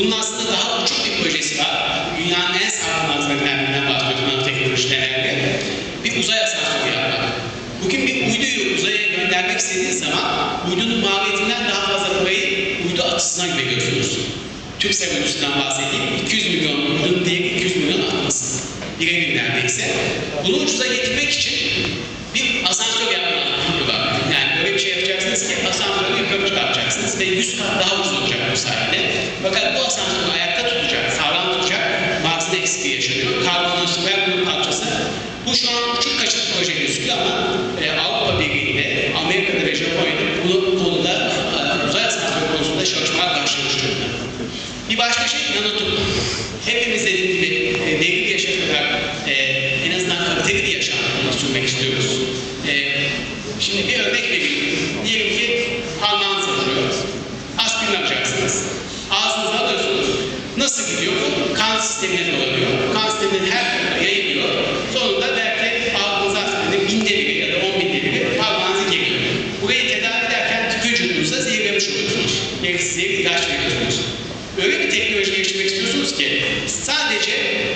Bunun aslında daha uçuk bir projesi var. Dünyanın en sağlam malzemelerinden birinden bahsediyoruz nanoteknolojilerle. Bir uzay asansörü yapmak. Bugün bir uyduyu uzaya göndermek istediğiniz zaman uydunun maliyetinden daha fazla parayı uydu atısına veriyorsunuz. Türksel uydusundan bahsedeyim. 200 milyon, uydunun değeri 200 milyon atması. Birebir neredeyse. Bunu ucuza getirmek için bir asansör yapma fikri var. Yani böyle bir şey yapacaksınız ki asansörü yukarı çıkartacaksınız ve 100 kat daha ucuz zehir ilaç veriyorsunuz. Öyle bir teknoloji geliştirmek istiyorsunuz ki sadece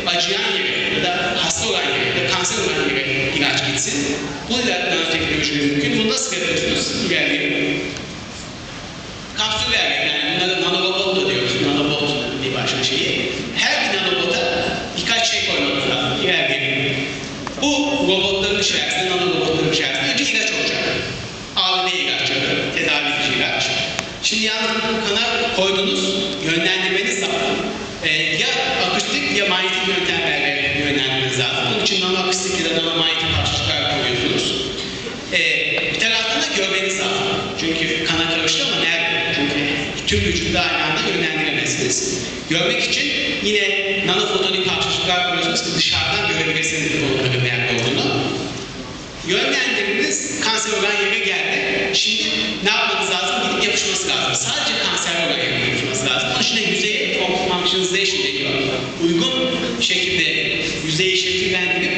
acıyan yere ya da hasta olan yere ya da kanser olan yere ilaç gitsin. Bu ilaç nanoteknolojileri mümkün. Bunu nasıl yapıyorsunuz? İlerleyelim. Kapsüller yani bunlara nanorobot da diyoruz. Nanobot bir başka şeyi. Her bir nanobota birkaç şey koymamız lazım. İlerleyelim. Bu robotların içerisinde, nanorobotların içerisinde önce ilaç olacak. AVM ilaçları, tedavi edici ilaç. Şimdi yalnız bu kana koydunuz, yönlendirmeniz lazım. Ee, ya akustik ya manyetik yöntemlerle yönlendirmeniz lazım. Bunun için nanoakustik ya da nanomanyetik parçacıklar koyuyorsunuz. Ee, bir taraftan da görmeniz lazım. Karıştı ama nerede? Çünkü tüm vücutta aynı anda yönlendiremezsiniz. Görmek için yine nanofotonik parçacıklar koyuyorsunuz dışarıdan görebilirsiniz onların nerede olduğunu. Yönlendiriniz kanser olan yere geldi. Şimdi ne yapmanız lazım? Gidip yapışması lazım. Sadece kanser olan yere yapışması lazım. Onun için de yüzeye functionalization deniyor. Uygun şekilde yüzeyi şekillendirip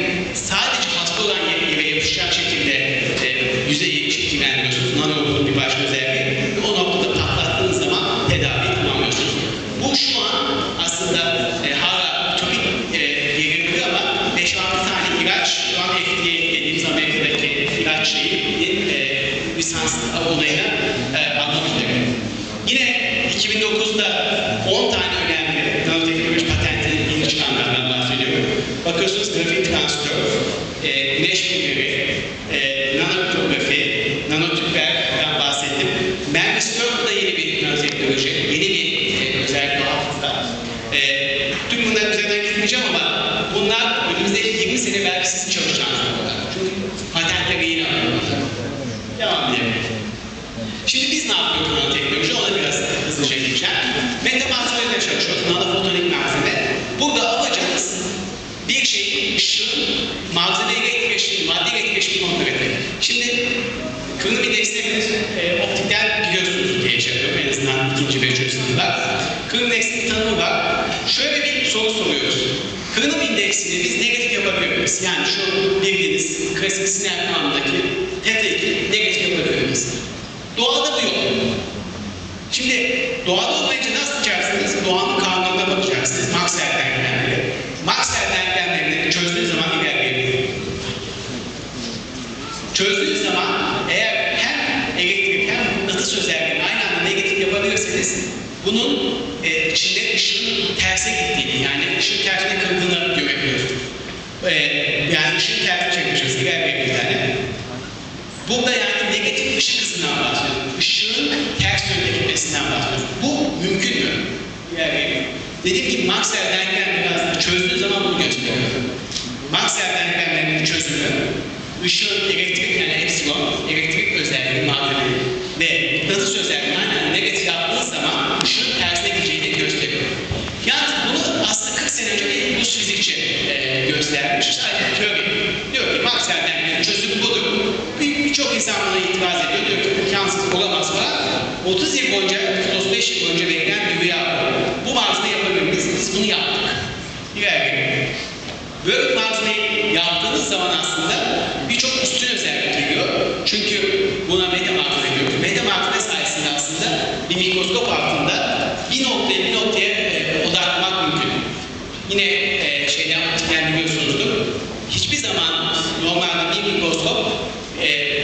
2009'da 10 tane önemli nanoteknoloji patentinin yeni çıkanlardan bahsediyorum. Bakıyorsunuz grafik transistör, e, güneş pilleri, e, nanokrografi, nanotüplerden bahsettim. Mermi da yeni bir nanoteknoloji, yeni bir e, özellik hafızda. E, tüm bunların üzerinden gitmeyeceğim ama bunlar önümüzdeki 20 sene belki sizin çalışacağınız noktalar. Çünkü patentleri yeni alıyorlar. Devam edelim. Şimdi biz ne yapıyoruz nanoteknoloji? Ona biraz. Çalışıyoruz. Nanofotonik malzeme. Burada amacımız bir şeyin ışığın malzemeyle etkileşimi, maddeyle etkileşimi kontrol etmek. Şimdi kırılım indeksleriniz e, optikten biliyorsunuz diye şey yapıyorum. En azından ikinci ve üçüncü sınıflar. Kırılım indeksinin bir tanımı var. Şöyle bir soru soruyoruz. Kırılım indeksini biz negatif yapabilir miyiz? Yani şu bildiğiniz klasik sinir kanundaki teta 2 negatif yapabilir miyiz? Doğada bu yok. Şimdi doğada olmayınca yapabilirseniz bunun e, içinde ışığın terse gittiğini yani ışığın tersine kırıldığını görebiliyorsunuz. E, yani ışığın tersine çekmişiz. İlerleyebilir yani. Burada yani negatif ışık hızından bahsediyorum. Işığın ters yönde gitmesinden bahsediyorum. Bu mümkün mü? Yani dediğim gibi Maxwell denklemleri aslında çözdüğü zaman bunu gösteriyor. Maxwell denklemlerinin çözümü ışığın olamaz falan. 30 yıl boyunca, 35 yıl boyunca verilen bir rüya bu. Bu malzeme yapabilir miyiz? Biz bunu yaptık. İlerleyelim. Böyle bir malzemeyi yaptığımız baktığınız zaman aslında birçok üstün özellik geliyor. Çünkü buna diyoruz. Meta markete sayesinde aslında bir mikroskop altında bir noktaya bir noktaya e, odaklamak mümkün. Yine e, şeyden yani biliyorsunuzdur. Hiçbir zaman normalde bir mikroskop e,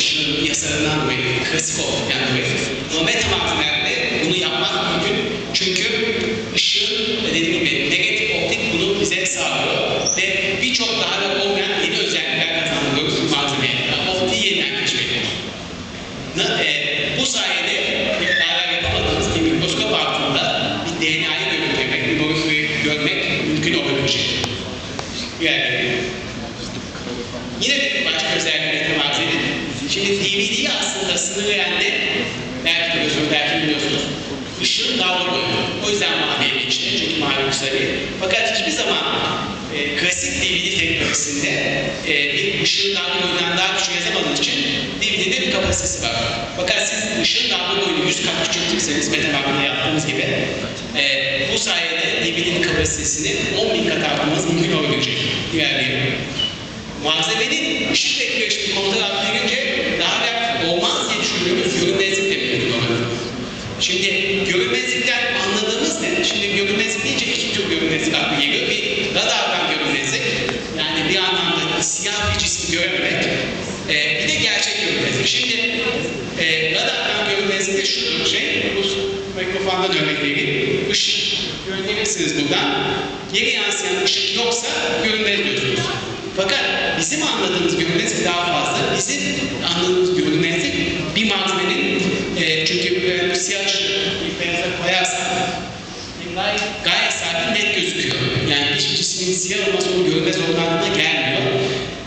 Işığın yasalarından dolayı, klasik olduğundan dolayı. Ama metamarklerde bunu yapmak mümkün. Çünkü ışığın dediğim gibi negatif optik bunu bize sağlıyor. Ve birçok daha da olmayan yeni özellikler kazandırıyoruz malzemeye. Optiği yeniden keşfediyoruz. E, bu sayede beraber yapamadığımız bir mikroskop altında bir DNA'yı görmek, bir molekülü görmek mümkün olabilecek. Yani yine bir başka özelliği de malzemenin. Şimdi DVD'yi aslında sınırlayan ne? Belki biliyorsunuz, belki biliyorsunuz. Işığın dalga boyu. O yüzden maviye geçti. Çünkü mavi yükseliyor. Fakat hiçbir zaman e, klasik Teknolojisinde e, bir ışığın dalga boyundan daha küçük yazamadığınız için DVD'de bir kapasitesi var. Fakat siz ışığın dalga boyunu 100 kat küçültürseniz Betamax'da yaptığımız gibi e, bu sayede DVD'nin kapasitesini 10 bin kat arttırmanız mümkün olabilecek. İlerleyelim. Malzemenin ışık etkileşimi kontrol altına girince daha da olmaz diye düşündüğümüz de mümkün oluyor. Şimdi yansıyan ışık yoksa görünmez diyorsunuz. Fakat bizim anladığımız görünmezlik daha fazla. Bizim anladığımız görünmezlik bir malzemenin e, çünkü bir siyah bir beyaza koyarsan gayet, sakin net gözüküyor. Yani bir cismin siyah olması onun görünmez anlamına gelmiyor.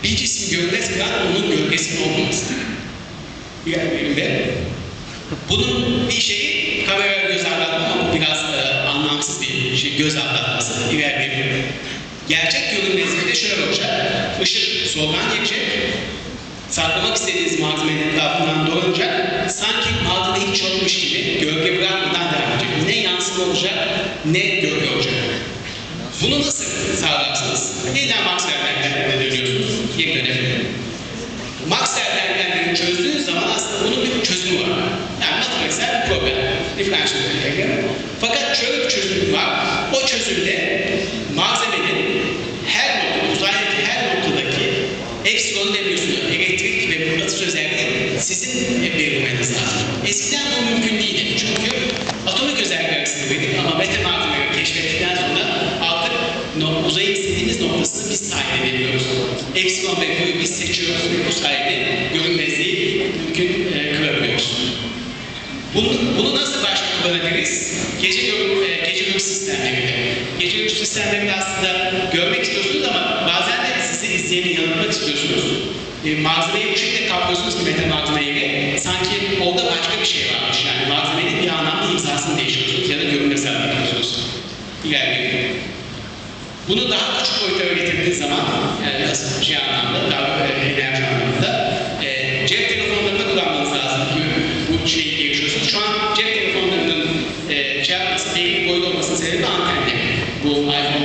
Bir cismi görünmez kılan onun gölgesinin olmaması. Diğer bölümde bunun bir şeyi kameraya göz aldatma ama biraz e, anlamsız bir şey göz aldatması ilerleyebilir. Gerçek görünmezlik de şöyle olacak. Işık soldan gelecek. Saklamak istediğiniz malzemenin etrafından dolanacak. Sanki altında hiç yokmuş gibi gölge bırakmadan devam edecek. Ne yansıma olacak ne gölge olacak. Bunu nasıl sağlarsınız? Yeniden Maxwell denklemlerine dönüyorsunuz. Geri dönelim. Maxwell denklemlerini çözdüğünüz zaman aslında bunun bir çözümü var. Yani matematiksel bir problem. Differential denklem. Fakat şöyle bir çözüm var. O çözümde malzemenin her nokta, uzaydaki her noktadaki epsilon debriyosyonu, elektrik ve mıknatıs sizin belirlemeniz lazım. Eskiden bu mümkün değildi. Çünkü atomik özellikler arasında belirli ama matematikleri keşfettikten sonra artık no, uzayın istediğimiz noktasını biz tayin ediyoruz. Epsilon ve Q'yu biz seçiyoruz ve bu sayede görünmezliği mümkün e, kılabiliyoruz. Bunu, bunu nasıl başka kullanabiliriz? Gece görüm, e, gece görüş sistemleriyle. Gece görüş sistemlerinde aslında görmek istiyorsunuz ama bazen de sizi izleyeni yanıltmak istiyorsunuz. E, malzemeyi bu şekilde kaplıyorsunuz ki meta malzemeyi. Sanki orada başka bir şey varmış. Yani malzemenin bir anlamda imzasını değiştiriyorsunuz ya da görünmez hale getiriyorsunuz. İlerleyelim. Bunu daha küçük boyutlara getirdiğiniz zaman, yani nasıl şey anlamda, daha e, enerji anlamında, e, cep telefonlarında kullanmanız lazım ki bu şeyi gelişiyorsunuz. Şu an cep telefonlarının e, şey yapması, belli boyut olmasının sebebi antenli. Bu iPhone'daki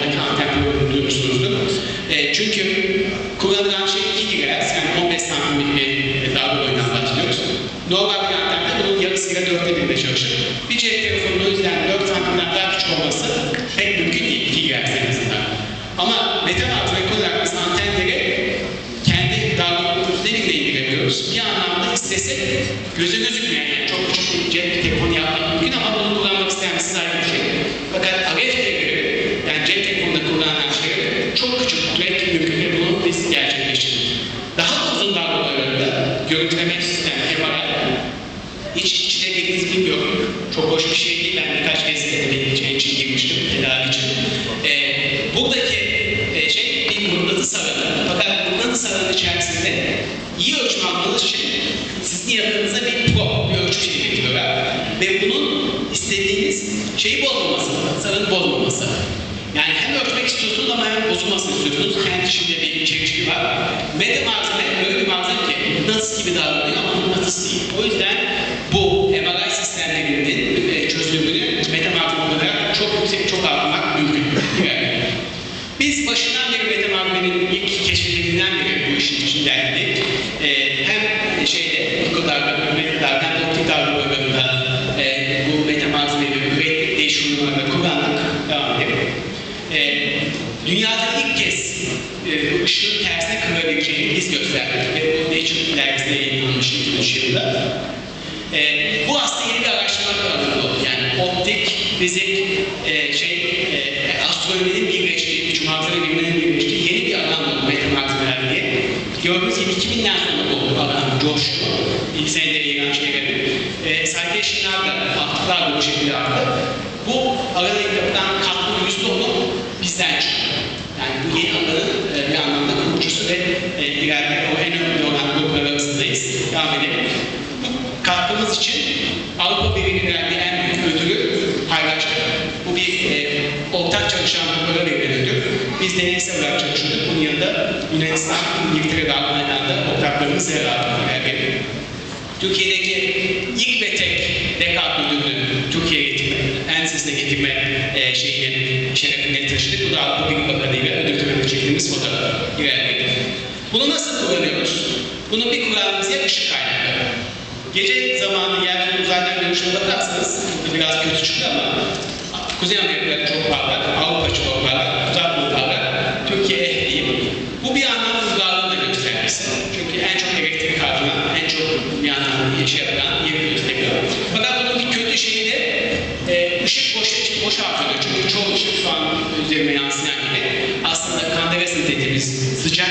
göze gözükmeyen yani çok küçük bir cep telefonu yapmak mümkün ama bunu kullanmak isteyen siz ayrı bir şey. Fakat RF devri yani cep telefonunda kullanılan şey çok küçük üretmek mümkün ve bunu biz gerçekleştirdik. Daha da uzun dalgalarında görüntüleme sistemleri var. Hiç içine girdiğinizi bilmiyorum. Çok hoş bir şey değil. Ben birkaç kez denemek için, girmiştim tedavi için. Ee, buradaki e, şey bir mıknatıs alanı. Şeyi bozmaması, alanı bozmaması. Yani hem ölçmek istiyorsunuz ama hem bozulmasını istiyorsunuz. Kendi içinde bir çelişki var. Meta malzeme öyle bir malzeme ki mıknatıs gibi davranıyor ama mıknatıs değil. O yüzden bu MRI sistemlerinin e, çözünürlüğünü meta malzeme olarak çok yüksek, çok arttırmak mümkün. Biz başından beri Mete Magmi'nin ilk keşfedildiğinden beri bu işin içindeydik. Ee, hem şeyde bu kadar ürettiler hem de optik dalga boylarında e, bu Mete Magmi'yi ürettik değişimlerinde kullandık. Devam edelim. Ee, dünyada ilk kez e, bu ışığın tersine kırabileceğini biz gösterdik ve bu Nature dergisine yayınlanmış 2003 yılında. Ee, bu aslında yeni bir araştırma oldu. Yani optik, fizik, e, şey, e, astronominin birleştiği, malzeme biliminin birleştiği yeni bir alan oldu matematikler diye. Gördüğünüz gibi 2000'den sonra bu alan coştu. İlk senede yayınlanan şeyleri. E, citation'lar da, atıklar da bu şekilde arttı. Bu alana yapılan katkı yüzde onu bizden çıktı. Yani bu yeni alanın e, bir ileride o en önemli olan gruplar arasındayız. Devam edelim. Bu katkımız için Avrupa Birliği'nin verdiği en büyük ödülü paylaştık. Bu bir e, ortak çalışan gruplara verilen ödül. Biz deneysel olarak çalışıyorduk. Bunun yanında Yunanistan, İngiltere ve Almanya'dan da ortaklarımız yer aldı. Türkiye'deki ilk ve tek dekat müdürünü Türkiye'ye getirme, Enses'e getirme e, şeyini, şerefini taşıdık. Bu da Avrupa Birliği Bakanı ile ödül töreninde çektiğimiz fotoğraf ilerledi. Bunu nasıl kullanıyoruz? Bunun bir kullandığımız yer ışık kaynakları. Gece zamanı yeryüzü uzaydan görüşüne bakarsanız, burada biraz kötü çıktı ama Kuzey Amerika çok parlak, Avrupa çok parlak, Uzak Doğu parlak, Türkiye eh diyeyim. Bu bir anlamda uzarlığın da göstergesi. Çünkü en çok elektrik harcanan, en çok bir anlamda işe yarayan yeri gösteriyor. Fakat bunun bir kötü şeyi de e, ışık boş, boş harcanıyor. Çünkü çoğu ışık şu an üzerine yansıyan gibi aslında kandelasen dediğimiz sıcak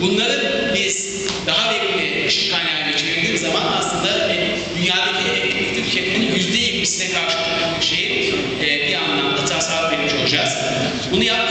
Bunları biz daha verimli ışık kaynağıyla çevirdiğimiz zaman aslında e, dünyadaki elektrik tüketiminin yüzde yirmisine karşı bir şeyi e, bir anlamda tasarruf etmiş olacağız. Bunu yapmak